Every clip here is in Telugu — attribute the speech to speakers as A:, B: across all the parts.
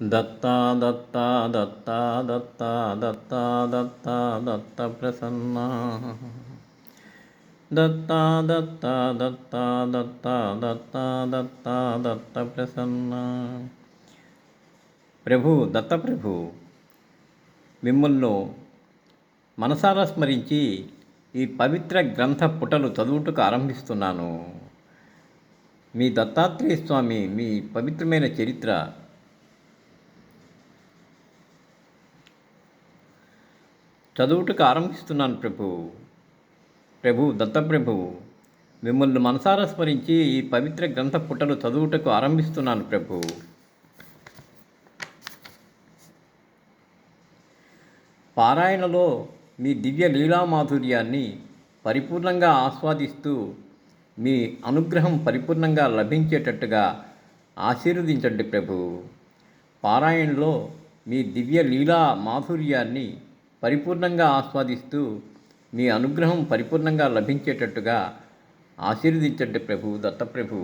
A: దత్తా దత్తా దత్తా దత్తా దత్తా దత్తా దత్త ప్రసన్న దత్తా దత్తా దత్తా దత్తా దత్తా దత్తా దత్త ప్రసన్న ప్రభు దత్త ప్రభు మిమ్మల్ని మనసారా స్మరించి ఈ పవిత్ర గ్రంథ పుటలు చదువుటకు ఆరంభిస్తున్నాను మీ దత్తాత్రేయ స్వామి మీ పవిత్రమైన చరిత్ర చదువుటకు ఆరంభిస్తున్నాను ప్రభు. ప్రభు దత్తప్రభువు మిమ్మల్ని మనసారా స్మరించి ఈ పవిత్ర గ్రంథ పుటలు చదువుటకు ఆరంభిస్తున్నాను ప్రభు. పారాయణలో మీ దివ్య లీలామాధుర్యాన్ని పరిపూర్ణంగా ఆస్వాదిస్తూ మీ అనుగ్రహం పరిపూర్ణంగా లభించేటట్టుగా ఆశీర్వదించండి ప్రభు. పారాయణలో మీ దివ్య లీలా మాధుర్యాన్ని పరిపూర్ణంగా ఆస్వాదిస్తూ మీ అనుగ్రహం పరిపూర్ణంగా లభించేటట్టుగా ఆశీర్వదించండి ప్రభు దత్తప్రభు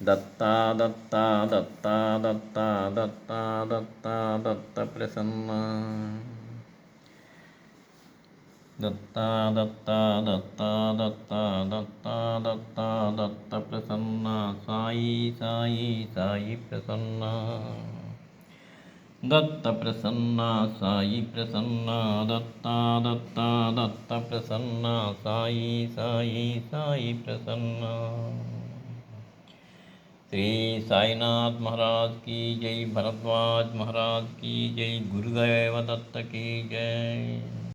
A: దత్తా దత్తా దత్తా దత్తా దత్తా దత్తా దత్త ప్రసన్న దత్తా దత్తా దత్తా దత్తా దత్తా దత్తా దత్త ప్రసన్న సాయి సాయి సాయి ప్రసన్న दत्त प्रसन्ना साई प्रसन्ना, दत्ता दत्ता, दत्त प्रसन्ना, साई साई साई प्रसन्ना। श्री साईनाथ महाराज की जय, भरद्वाज महाराज की जय गुरुदेव दत्त की जय।